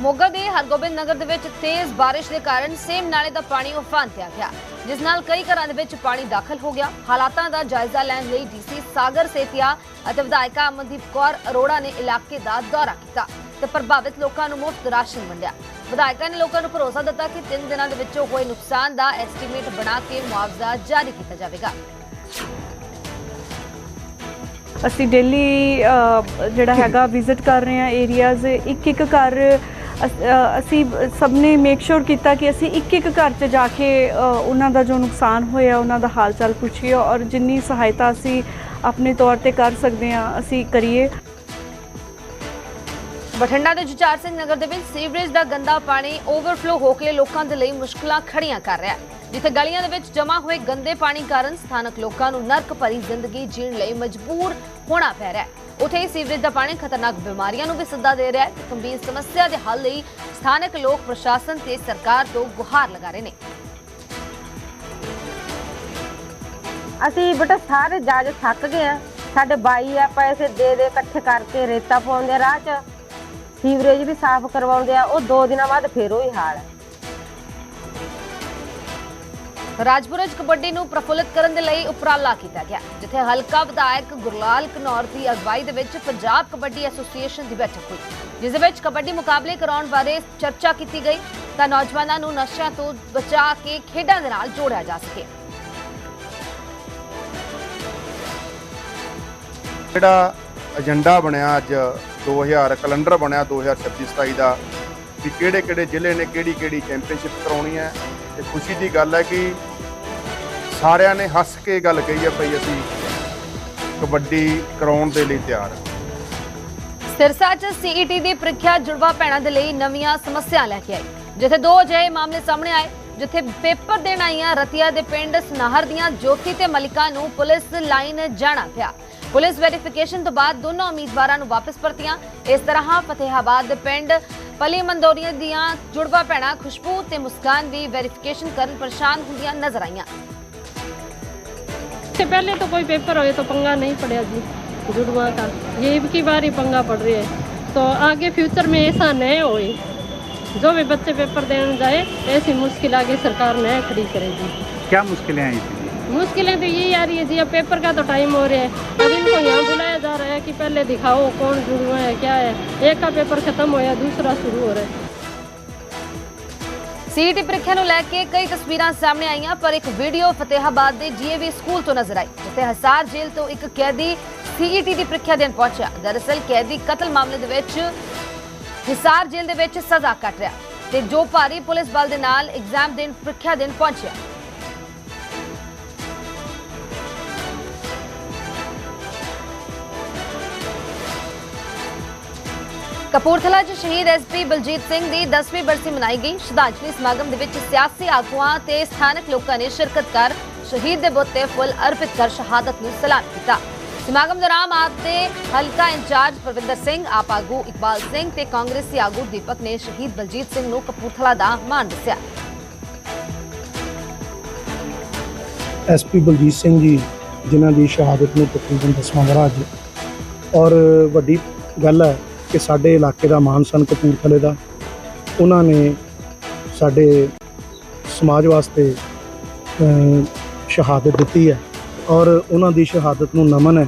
ਮੋਗਾ ਦੇ ਹਰਗੋਬਿੰਦ ਨਗਰ ਦੇ ਵਿੱਚ ਤੇਜ਼ ਬਾਰਿਸ਼ ਦੇ ਕਾਰਨ ਸੇਮ ਨਾਲੇ ਦਾ ਪਾਣੀ ਉਫਾਨ ਤੇ ਆ ਗਿਆ, ਜਿਸ ਨਾਲ ਕਈ ਘਰਾਂ ਦੇ ਵਿੱਚ ਪਾਣੀ ਦਾਖਲ ਹੋ ਗਿਆ। ਹਾਲਾਤਾਂ ਦਾ ਜਾਇਜ਼ਾ ਲੈਣ ਲਈ ਡੀਸੀ ਸਾਗਰ ਸੇਤੀਆ ਅਤੇ ਵਿਧਾਇਕਾ ਅਮਨਦੀਪ ਕੌਰ ਅਰੋੜਾ ਨੇ ਇਲਾਕੇ ਦਾ ਦੌਰਾ ਕੀਤਾ ਤੇ ਪ੍ਰਭਾਵਿਤ ਲੋਕਾਂ ਨੂੰ ਮੁਫਤ ਰਾਸ਼ਨ ਵੰਡਿਆ। ਵਿਧਾਇਕਾ ਨੇ ਲੋਕਾਂ ਨੂੰ ਭਰੋਸਾ ਦਿੱਤਾ ਕਿ 3 ਦਿਨਾਂ ਦੇ ਵਿੱਚ ਹੋਏ ਨੁਕਸਾਨ ਦਾ ਐਸਟੀਮੇਟ ਬਣਾ ਕੇ ਮੁਆਵਜ਼ਾ ਜਾਰੀ ਕੀਤਾ ਜਾਵੇਗਾ। ਅਸੀਂ ਡੇਲੀ ਜਿਹੜਾ ਹੈਗਾ ਵਿਜ਼ਿਟ ਕਰ ਰਹੇ ਹਾਂ ਏਰੀਆਜ਼ ਇੱਕ ਇੱਕ ਘਰ ਅਸੀਂ ਸਭ ਨੇ ਮੇਕ ਸ਼ੋਰ ਕੀਤਾ ਕਿ ਅਸੀਂ ਇੱਕ ਇੱਕ ਘਰ 'ਚ ਜਾ ਕੇ ਉਹਨਾਂ ਦਾ ਜੋ ਨੁਕਸਾਨ ਹੋਇਆ, ਉਹਨਾਂ ਦਾ ਹਾਲ ਚਾਲ ਪੁੱਛੀਏ ਔਰ ਜਿੰਨੀ ਸਹਾਇਤਾ ਅਸੀਂ ਆਪਣੇ ਤੌਰ ਤੇ ਕਰ ਸਕਦੇ ਹਾਂ, ਅਸੀਂ ਕਰੀਏ। ਬਠਿੰਡਾ ਦੇ ਜੁਝਾਰ ਸਿੰਘ ਨਗਰ ਦੇ ਵਿੱਚ ਸੀਵਰੇਜ ਦਾ ਗੰਦਾ ਪਾਣੀ ਓਵਰਫਲੋ ਹੋ ਕੇ ਲੋਕਾਂ ਦੇ ਲਈ ਮੁਸ਼ਕਲਾਂ ਖੜੀਆਂ ਕਰ ਰਿਹਾ ਹੈ। ਜਿੱਥੇ ਗਲੀਆਂ ਦੇ ਵਿੱਚ ਜਮ੍ਹਾਂ ਹੋਏ ਗੰਦੇ ਪਾਣੀ ਕਾਰਨ ਸਥਾਨਕ ਲੋਕਾਂ ਨੂੰ ਨਰਕ ਭਰੀ ਜ਼ਿੰਦਗੀ ਜੀਣ ਲਈ ਮਜਬੂਰ ਹੋਣਾ ਪੈ ਰਿਹਾ ਹੈ। ਉੱਥੇ ਹੀ ਸੀਵਰੇਜ ਦਾ ਪਾਣੀ ਖਤਰਨਾਕ ਬਿਮਾਰੀਆਂ ਨੂੰ ਵੀ ਸੱਦਾ ਦੇ ਰਿਹਾ ਹੈ। ਗੰਭੀਰ ਸਮੱਸਿਆ ਦੇ ਹੱਲ ਲਈ ਸਥਾਨਕ ਲੋਕ ਪ੍ਰਸ਼ਾਸਨ ਤੇ ਸਰਕਾਰ ਤੋਂ ਗੁਹਾਰ ਲਗਾ ਰਹੇ ਨੇ। ਅਸੀਂ ਬੇਟਾ ਸਾਰੇ ਜਾ ਥੱਕ ਗਏ ਆ। ਸਾਡੇ ਬਾਈ ਆ, ਪੈਸੇ ਦੇ ਦੇ, ਇਕੱਠੇ ਕਰਕੇ ਰੇਤਾ ਪਾਉਂਦੇ ਆ ਰਾਹ 'ਚ। ਸੀਵਰੇਜ ਵੀ ਸਾਫ਼ ਕਰਵਾਉਂਦੇ ਆ। ਉਹ ਦੋ ਦਿਨਾਂ ਬਾਅਦ ਫੇਰ ਉਹੀ ਹਾਲ ਹੈ। ਰਾਜਪੁਰ ਵਿੱਚ ਕਬੱਡੀ ਨੂੰ ਪ੍ਰਫੁੱਲਿਤ ਕਰਨ ਦੇ ਲਈ ਉਪਰਾਲਾ ਕੀਤਾ ਗਿਆ, ਜਿੱਥੇ ਹਲਕਾ ਵਿਧਾਇਕ ਗੁਰਲਾਲ ਕਨੌਰ ਦੀ ਅਗਵਾਈ ਦੇ ਵਿੱਚ ਪੰਜਾਬ ਕਬੱਡੀ ਐਸੋਸੀਏਸ਼ਨ ਦੀ ਬੈਠਕ ਹੋਈ, ਜਿਸ ਦੇ ਵਿੱਚ ਕਬੱਡੀ ਮੁਕਾਬਲੇ ਕਰਾਉਣ ਬਾਰੇ ਚਰਚਾ ਕੀਤੀ ਗਈ ਤਾਂ ਨੌਜਵਾਨਾਂ ਨੂੰ ਨਸ਼ਿਆਂ ਤੋਂ ਬਚਾ ਕੇ ਖੇਡਾਂ ਦੇ ਨਾਲ ਜੋੜਿਆ ਜਾ ਸਕੇ। ਜਿਹੜਾ ਏਜੰਡਾ ਬਣਿਆ ਅੱਜ 2000 ਕੈਲੰਡਰ ਬਣਿਆ 2026-27 ਦਾ, ਵੀ ਕਿਹੜੇ ਕਿਹੜੇ ਜ਼ਿਲ੍ਹੇ ਨੇ ਕਿਹੜੀ ਕਿਹੜੀ ਚੈਂਪੀਅਨਸ਼ਿਪ ਕਰਾਉਣੀ ਹੈ ਤੇ ਖੁਸ਼ੀ ਦੀ ਗੱਲ ਹੈ ਕਿ ਸਾਰਿਆਂ ਨੇ ਹੱਸ ਕੇ ਗੱਲ ਕਹੀ ਹੈ ਭਈ ਅਸੀਂ ਕਬੱਡੀ ਕਰਾਉਣ ਦੇ ਲਈ ਤਿਆਰ ਹਾਂ। ਸਿਰਸਾ 'ਚ ਸੀਈਟੀ ਦੀ ਪ੍ਰੀਖਿਆ ਜੁੜਵਾ ਭੈਣਾਂ ਦੇ ਲਈ ਨਵੀਆਂ ਸਮੱਸਿਆ ਲੈ ਕੇ ਆਈ। ਜਿੱਥੇ ਦੋ ਅਜਿਹੇ ਮਾਮਲੇ ਸਾਹਮਣੇ ਆਏ, ਜਿੱਥੇ ਪੇਪਰ ਦੇਣ ਆਈਆਂ ਰਤੀਆ ਦੇ ਪਿੰਡ ਸਨਾਹਰ ਦੀਆਂ ਜੋਤੀ ਤੇ ਮਲਿਕਾ ਨੂੰ ਪੁਲਿਸ ਲਾਈਨ ਜਾਣਾ ਪਿਆ। ਪੁਲਿਸ ਵੈਰੀਫਿਕੇਸ਼ਨ ਤੋਂ ਬਾਅਦ ਦੋਨੋਂ ਉਮੀਦਵਾਰਾਂ ਨੂੰ ਵਾਪਸ ਪਰਤੀਆਂ। ਇਸ ਤਰ੍ਹਾਂ ਫਤਿਹਾਬਾਦ ਦੇ ਪਿੰਡ ਪਲੀ ਮੰਦੋਰੀਆਂ ਦੀਆਂ ਜੁੜਵਾ ਭੈਣਾਂ ਖੁਸ਼ਬੂ ਤੇ ਮੁਸਕਾਨ ਵੀ ਵੈਰੀਫਿਕੇਸ਼ਨ ਕਰਨ ਪਰੇਸ਼ਾਨ ਹੁੰਦੀਆਂ ਨਜ਼ਰ ਆਈਆਂ इससे पहले तो कोई पेपर हो तो पंगा नहीं पड़ा जी जुड़वा का ये की बार ही पंगा पड़ रही है तो आगे फ्यूचर में ऐसा नहीं होए जो भी बच्चे पेपर देने जाए ऐसी मुश्किल आगे सरकार नहीं खड़ी करेगी क्या मुश्किलें आई थी मुश्किलें तो यही आ रही है जी अब पेपर का तो टाइम हो रहा है अब इनको यहाँ बुलाया जा रहा है कि पहले दिखाओ कौन जुड़वा है क्या है एक का पेपर खत्म होया दूसरा शुरू हो रहा है ਸੀਟੀ ਪ੍ਰੀਖਿਆ ਨੂੰ ਲੈ ਕੇ ਕਈ ਤਸਵੀਰਾਂ ਸਾਹਮਣੇ ਆਈਆਂ ਪਰ ਇੱਕ ਵੀਡੀਓ ਫਤਿਹਾਬਾਦ ਦੇ ਜੀਏਵੀ ਸਕੂਲ ਤੋਂ ਨਜ਼ਰ ਆਈ ਜਿੱਥੇ ਹਸਾਰ ਜੇਲ੍ਹ ਤੋਂ ਇੱਕ ਕੈਦੀ ਸੀਈਟੀ ਦੀ ਪ੍ਰੀਖਿਆ ਦੇਣ ਪਹੁੰਚਿਆ ਦਰਅਸਲ ਕੈਦੀ ਕਤਲ ਮਾਮਲੇ ਦੇ ਵਿੱਚ ਹਿਸਾਰ ਜੇਲ੍ਹ ਦੇ ਵਿੱਚ ਸਜ਼ਾ ਕੱਟ ਰਿਹਾ ਤੇ ਜੋ ਭਾਰੀ ਪੁਲਿਸ ਬਲ ਦੇ ਨਾਲ ਐਗਜ਼ਾਮ ਦੇਣ ਪ੍ਰੀਖਿਆ ਦੇਣ ਪਹੁੰਚਿਆ ਕਪੂਰਥਲਾ 'ਚ ਸ਼ਹੀਦ ਐਸਪੀ ਬਲਜੀਤ ਸਿੰਘ ਦੀ 10ਵੀਂ ਬਰਸੀ ਮਨਾਈ ਗਈ। ਸ਼ਰਧਾਂਜਲੀ ਸਮਾਗਮ ਦੇ ਵਿੱਚ ਸਿਆਸੀ ਆਗੂਆਂ ਤੇ ਸਥਾਨਕ ਲੋਕਾਂ ਨੇ ਸ਼ਿਰਕਤ ਕਰ ਸ਼ਹੀਦ ਦੇ ਬੁੱਤ ਤੇ ਫੁੱਲ ਅਰਪਿਤ ਕਰ ਸ਼ਹਾਦਤ ਨੂੰ ਸਲਾਮ ਕੀਤਾ। ਸਮਾਗਮ ਦੌਰਾਨ ਆਪ ਦੇ ਹਲਕਾ ਇੰਚਾਰਜ ਪ੍ਰਵਿੰਦਰ ਸਿੰਘ, ਆਪ ਆਗੂ ਇਕਬਾਲ ਸਿੰਘ ਤੇ ਕਾਂਗਰਸੀ ਆਗੂ ਦੀਪਕ ਨੇ ਸ਼ਹੀਦ ਬਲਜੀਤ ਸਿੰਘ ਨੂੰ ਕਪੂਰਥਲਾ ਦਾ ਮਾਣ ਦੱਸਿਆ। ਐਸਪੀ ਬਲਜੀਤ ਸਿੰਘ ਜੀ, ਜਿਨ੍ਹਾਂ ਦੀ ਸ਼ਹਾਦਤ ਨੂੰ ਤਕਰੀਬਨ 10ਵਾਂ ਵਰਾ ਅੱਜ। ਔਰ ਵੱਡੀ ਗੱਲ ਹੈ ਕਿ ਸਾਡੇ ਇਲਾਕੇ ਦਾ ਮਾਨ ਸਨ ਕਪੂਰਥਲੇ ਦਾ, ਉਹਨਾਂ ਨੇ ਸਾਡੇ ਸਮਾਜ ਵਾਸਤੇ ਸ਼ਹਾਦਤ ਦਿੱਤੀ ਹੈ ਔਰ ਉਹਨਾਂ ਦੀ ਸ਼ਹਾਦਤ ਨੂੰ ਨਮਨ ਹੈ।